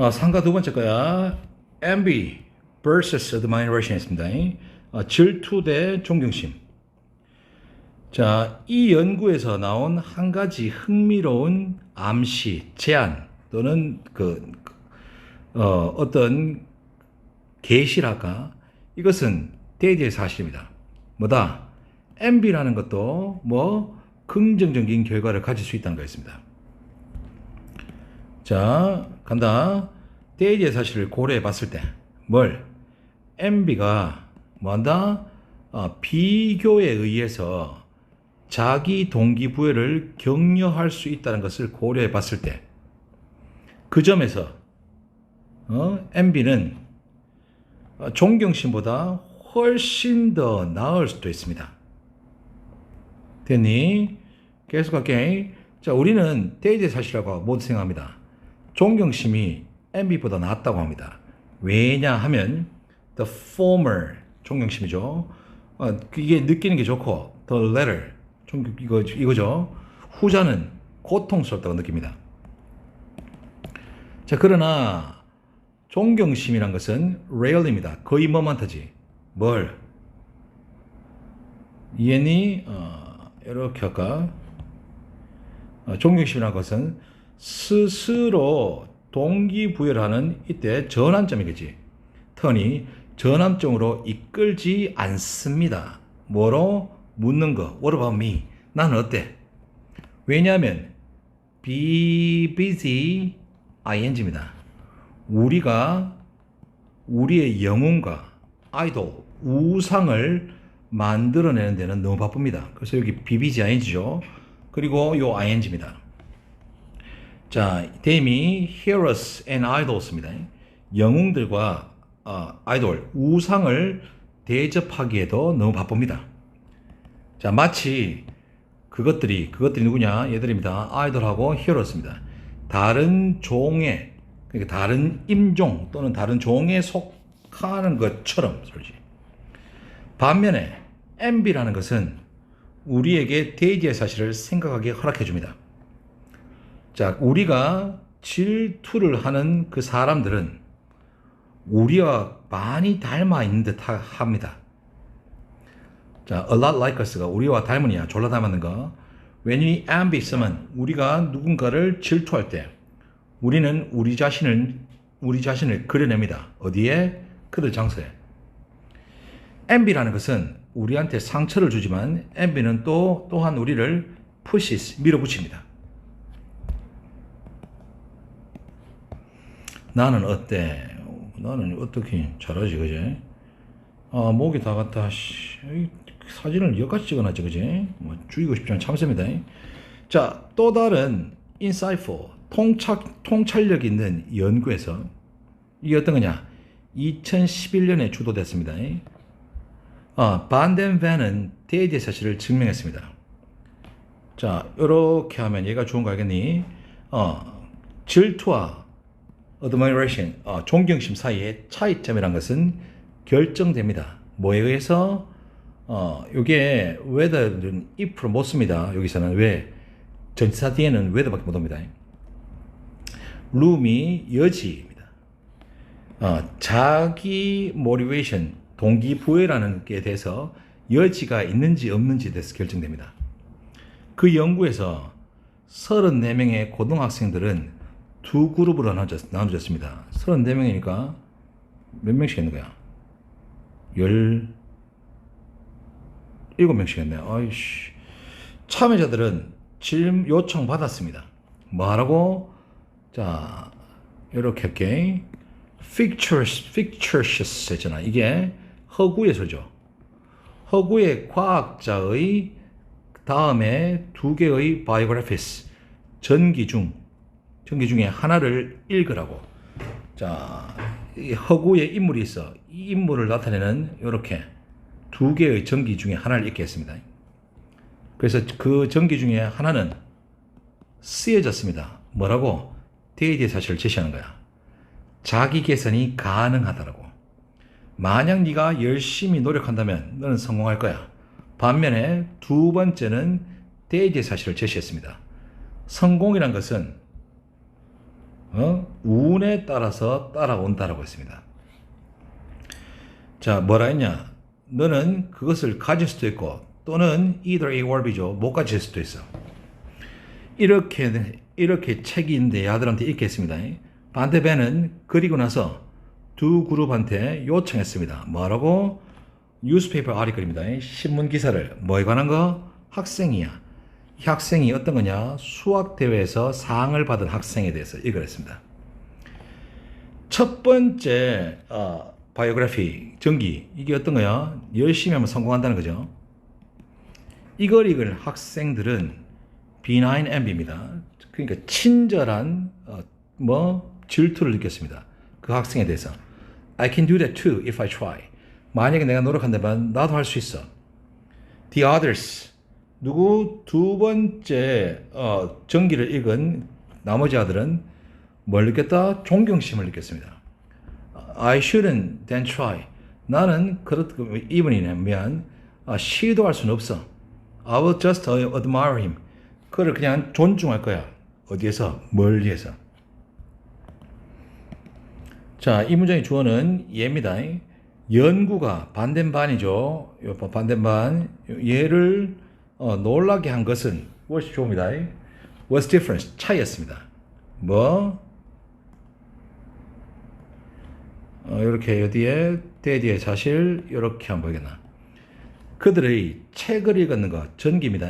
어, 상가 두 번째 거야. MB vs admiration이었습니다. 어, 질투 대 존경심. 자, 이 연구에서 나온 한 가지 흥미로운 암시, 제안 또는 그 어, 어떤 계시랄까 이것은 대대의 사실입니다. 뭐다? MB라는 것도 뭐 긍정적인 결과를 가질 수 있다는 거였습니다. 자, 간다. 대지의 사실을 고려해 봤을 때, 뭘? MB가 뭐한다? 어, 비교에 의해서 자기 동기부여를 격려할 수 있다는 것을 고려해 봤을 때, 그 점에서, 어, MB는 어, 존경심보다 훨씬 더 나을 수도 있습니다. 됐니? 계속할게. 자, 우리는 대지의 사실이라고 모두 생각합니다. 존경심이 MB보다 낫다고 합니다. 왜냐하면 the former 존경심이죠. 어, 이게 느끼는 게 좋고 the latter 존경 이거 이거죠. 후자는 고통스럽다고 느낍니다. 자, 그러나 존경심이란 것은 rarely입니다. 거의 뭐만타지. 뭘? 이해니? 어, 이렇게 할까? 어, 존경심이라는 것은 스스로 동기부여를 하는 이때 전환점이겠지. 턴이 전환점으로 이끌지 않습니다. 뭐로? 묻는 거. What about me? 나는 어때? 왜냐하면 be busy ing입니다. 우리가 우리의 영혼과 아이돌, 우상을 만들어내는 데는 너무 바쁩니다. 그래서 여기 BBG ing죠. 그리고 요 ing입니다. 자, 데미 heroes and idols입니다. 영웅들과 어, 아이돌, 우상을 대접하기에도 너무 바쁩니다. 자, 마치 그것들이 그것들이 누구냐? 얘들입니다. 아이돌하고 히어로스입니다. 다른 종의 그러니까 다른 임종 또는 다른 종에 속하는 것처럼 솔직히. 반면에 MB라는 것은 우리에게 대지의 사실을 생각하게 허락해 줍니다. 자, 우리가 질투를 하는 그 사람들은 우리와 많이 닮아 있는 듯 하- 합니다. 자, a lot like us가 우리와 닮으냐, 졸라 닮았는 거. When we envy someone, 우리가 누군가를 질투할 때, 우리는 우리 자신을, 우리 자신을 그려냅니다. 어디에? 그들 장소에. envy라는 것은 우리한테 상처를 주지만, envy는 또, 또한 우리를 pushes, 밀어붙입니다. 나는 어때? 나는 어떻게 잘하지, 그지? 아, 목이 다 갔다. 씨, 이 사진을 여기까지 찍어놨지, 그지? 뭐, 죽이고 싶지 않은 참새입니다. 자, 또 다른 인사이프, 통찰, 통찰력 있는 연구에서 이게 어떤 거냐? 2011년에 주도됐습니다. 아, 반덴벤은 데이지의 사실을 증명했습니다. 자, 이렇게 하면 얘가 좋은 거 알겠니? 어, 질투와 admiration, 어, 존경심 사이의 차이점이란 것은 결정됩니다. 뭐에 의해서? 어, 요게 whether는 if로 못 씁니다. 여기서는 왜? 전치사 뒤에는 whether밖에 못 옵니다. room이 여지입니다. 어, 자기 motivation, 동기부여라는 게 대해서 여지가 있는지 없는지에 대해서 결정됩니다. 그 연구에서 34명의 고등학생들은 두 그룹으로 나눠졌, 나눠졌습니다. 34명이니까 몇 명씩 있는 거야? 17명씩 했네요. 아이씨. 참여자들은 질문 요청 받았습니다. 뭐 하라고? 자, 이렇게 할게. fictitious, fictitious 했잖아. 이게 허구예서죠. 허구의 과학자의 다음에 두 개의 biographies, 전기 중, 전기 중에 하나를 읽으라고. 자, 이 허구의 인물이 있어. 이 인물을 나타내는 이렇게 두 개의 전기 중에 하나를 읽게 했습니다. 그래서 그 전기 중에 하나는 쓰여졌습니다. 뭐라고? 데이지의 사실을 제시하는 거야. 자기 개선이 가능하다라고. 만약 네가 열심히 노력한다면 너는 성공할 거야. 반면에 두 번째는 데이지의 사실을 제시했습니다. 성공이란 것은 어? 운에 따라서 따라온다라고 했습니다. 자, 뭐라 했냐? 너는 그것을 가질 수도 있고 또는 either A or B죠. 못 가질 수도 있어. 이렇게 이렇게 있는데 아들한테 읽겠습니다. 반대배는 그리고 나서 두 그룹한테 요청했습니다. 뭐라고? 뉴스페이퍼 아리클입니다. 신문 기사를 뭐에 관한 거? 학생이야. 이 학생이 어떤 거냐? 수학 대회에서 상을 받은 학생에 대해서 이거랬습니다. 첫 번째 어, 바이오그래피 전기 이게 어떤 거야? 열심히 하면 성공한다는 거죠. 이걸 읽을 학생들은 benign envy입니다. 그러니까 친절한 어, 뭐 질투를 느꼈습니다. 그 학생에 대해서 I can do that too if I try. 만약에 내가 노력한다면 나도 할 수 있어. The others 누구 두 번째 어, 전기를 읽은 나머지 아들은 뭘 느꼈다? 존경심을 느꼈습니다. I shouldn't then try. 나는 그렇게 이분이면 아, 시도할 수는 없어. I will just admire him. 그를 그냥 존중할 거야. 어디에서? 멀리에서. 자, 이 문장의 주어는 얘입니다. 연구가 반된 반이죠. 요 반된 반. 얘를 어, 놀라게 한 것은 무엇이 주어입니다. What's difference? 차이였습니다. 뭐? 어, 이렇게 여기에 대디의 사실 이렇게 한번 보겠나. 그들의 책을 읽는 것 전기입니다.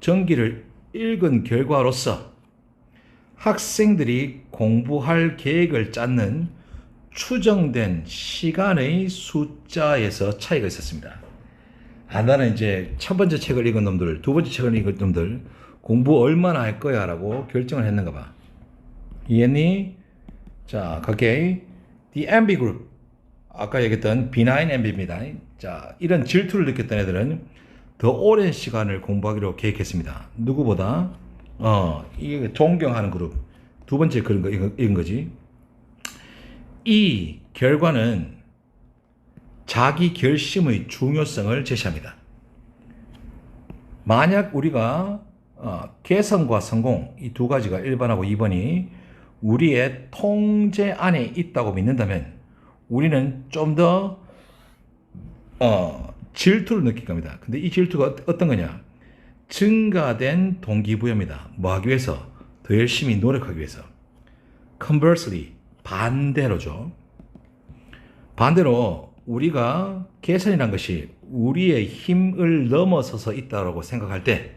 전기를 읽은 결과로서 학생들이 공부할 계획을 짰는 추정된 시간의 숫자에서 차이가 있었습니다. 아, 나는 이제 첫 번째 책을 읽은 놈들, 두 번째 책을 읽은 놈들 공부 얼마나 할 거야 라고 결정을 했는가 봐. 이해니? 자, 갈게. The MB group. 아까 얘기했던 benign MB입니다. 자, 이런 질투를 느꼈던 애들은 더 오랜 시간을 공부하기로 계획했습니다. 누구보다 어, 이게 존경하는 그룹. 두 번째 그런 거 읽은 거지. 이 결과는 자기 결심의 중요성을 제시합니다. 만약 우리가 어, 개성과 성공 이 두 가지가 1번하고 2번이 우리의 통제 안에 있다고 믿는다면 우리는 좀더 어, 질투를 느낄 겁니다. 근데 이 질투가 어떤 거냐? 증가된 동기부여입니다. 뭐 하기 위해서? 더 열심히 노력하기 위해서. Conversely, 반대로죠. 반대로 우리가 개선이란 것이 우리의 힘을 넘어서서 있다고 생각할 때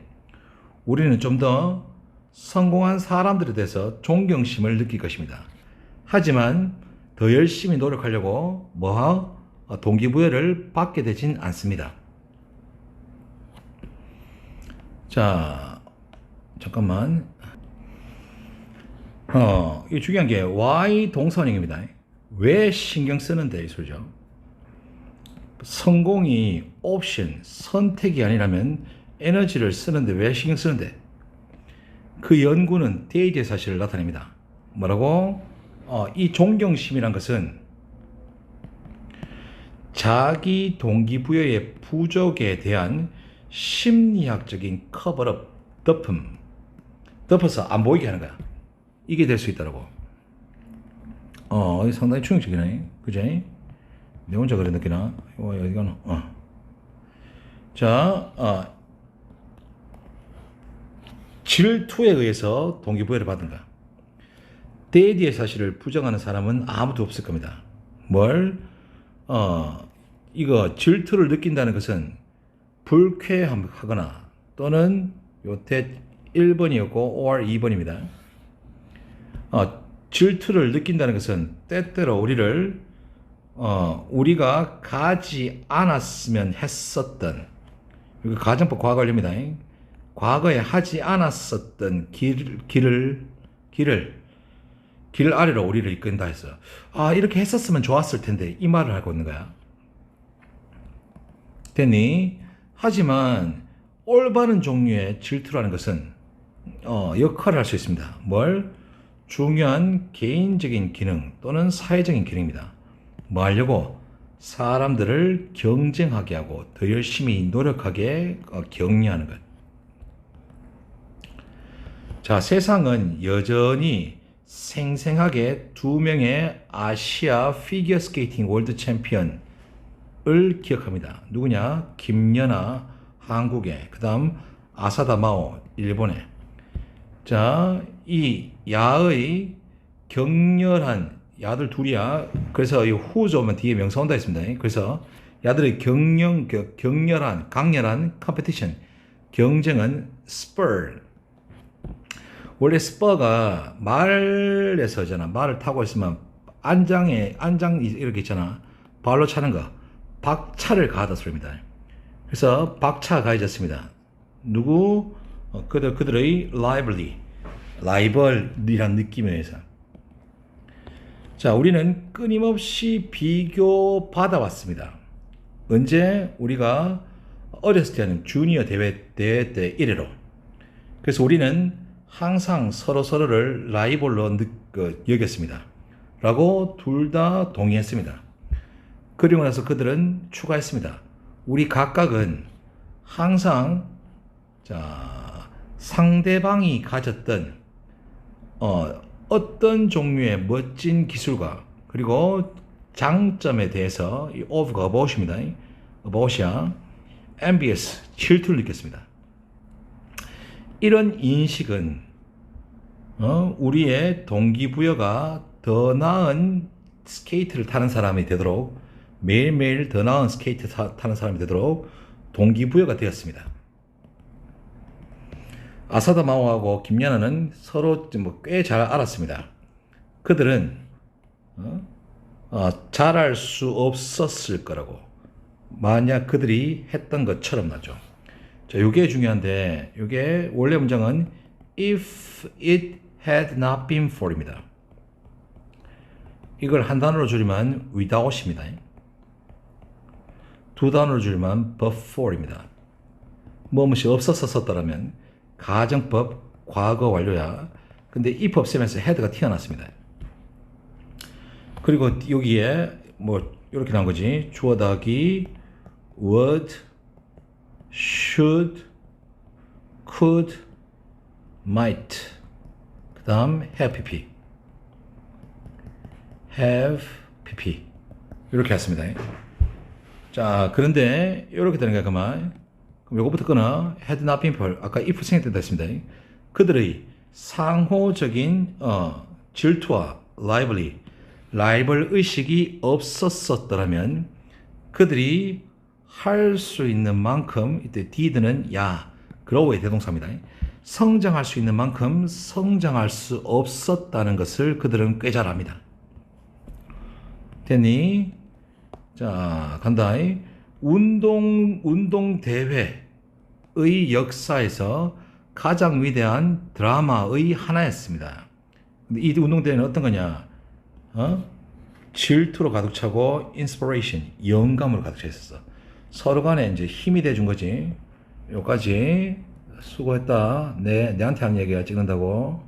우리는 좀 더 성공한 사람들에 대해서 존경심을 느낄 것입니다. 하지만 더 열심히 노력하려고 뭐 동기부여를 받게 되진 않습니다. 자, 잠깐만. 어, 이 중요한 게 why 동선형입니다. 왜 신경 쓰는데 이 소리죠. 성공이 옵션, 선택이 아니라면 에너지를 쓰는데 왜 신경 쓰는데? 그 연구는 데이지의 사실을 나타냅니다. 뭐라고? 어, 이 존경심이란 것은 자기 동기부여의 부족에 대한 심리학적인 커버업, 덮음, 덮어서 안 보이게 하는 거야. 이게 될 수 있다라고. 어, 상당히 충격적이네. 그지? 내 혼자 그래 느끼나? 어, 여기가, 어. 자, 어, 질투에 의해서 동기부여를 받은가? 데이디의 사실을 부정하는 사람은 아무도 없을 겁니다. 뭘? 어, 이거 질투를 느낀다는 것은 불쾌하거나 또는 요태 1번이었고 or 2번입니다. 어, 질투를 느낀다는 것은 때때로 우리를 어, 우리가 가지 않았으면 했었던 이거 가정법 과거입니다. 과거에 하지 않았었던 길, 길을 길을 길 아래로 우리를 이끈다 했어. 아 이렇게 했었으면 좋았을 텐데 이 말을 하고 있는 거야. 됐니? 하지만 올바른 종류의 질투라는 것은 어, 역할을 할 수 있습니다. 뭘? 중요한 개인적인 기능 또는 사회적인 기능입니다. 뭐 하려고? 사람들을 경쟁하게 하고 더 열심히 노력하게 어, 격려하는 것. 자, 세상은 여전히 생생하게 두 명의 아시아 피겨 스케이팅 월드 챔피언을 기억합니다. 누구냐? 김연아 한국에, 그다음 아사다 마오 일본에. 자, 이 야의 격렬한 야들 둘이야. 그래서 이 후조 오면 뒤에 명사 온다 했습니다. 그래서 야들의 격- 격렬한, 강렬한 컴페티션, 경쟁은 spur. 원래 스퍼가 말에서잖아. 말을 타고 있으면 안장에 안장 이렇게 있잖아. 발로 차는 거. 박차를 가하다 소리입니다. 그래서 박차 가해졌습니다. 누구? 어, 그들 그들의 라이벌리, 라이벌이란 느낌에 의해서. 자, 우리는 끊임없이 비교 받아왔습니다. 언제 우리가 어렸을 때는 주니어 대회 대회 때 이래로. 그래서 우리는 항상 서로 서로를 라이벌로 느, 그, 여겼습니다. 라고 둘 다 동의했습니다. 그리고 나서 그들은 추가했습니다. 우리 각각은 항상 자 상대방이 가졌던 어, 어떤 종류의 멋진 기술과 그리고 장점에 대해서 이 over가 about입니다. about이야. envious, 질투를 느꼈습니다. 이런 인식은 어, 우리의 동기부여가 더 나은 스케이트를 타는 사람이 되도록 매일매일 더 나은 스케이트 타, 타는 사람이 되도록 동기부여가 되었습니다. 아사다 마오하고 김연아는 서로 뭐 꽤 잘 알았습니다. 그들은 어? 어, 잘할 수 없었을 거라고 만약 그들이 했던 것처럼 나죠. 자, 요게 중요한데 요게 원래 문장은 if it had not been for입니다. 이걸 한 단어로 줄이면 without입니다. 두 단어로 줄이면 but for입니다. 무엇이 없었었더라면 가정법 과거 완료야. 근데 if 없으면서 had가 튀어났습니다. 그리고 여기에 뭐 이렇게 나온 거지. 주어 더하기 would, should, could, might. 그 다음 have pp. have pp. 이렇게 했습니다. 자, 그런데 이렇게 되는 거야, 그만. 요거부터 끊어. had not been for. 아까 if 생략된다 했습니다. 그들의 상호적인 어, 질투와 라이벌리, 라이벌 의식이 없었었더라면 그들이 할 수 있는 만큼 이때 did는 야, grow의 대동사입니다. 성장할 수 있는 만큼 성장할 수 없었다는 것을 그들은 꽤 잘 압니다. 됐니? 자, 간다. 운동, 운동 대회의 역사에서 가장 위대한 드라마의 하나였습니다. 이 운동 대회는 어떤 거냐? 어? 질투로 가득 차고 인스피레이션, 영감으로 가득 차 있었어. 서로 간에 이제 힘이 돼 준 거지. 여기까지 수고했다. 내, 내한테 한 얘기야, 찍는다고.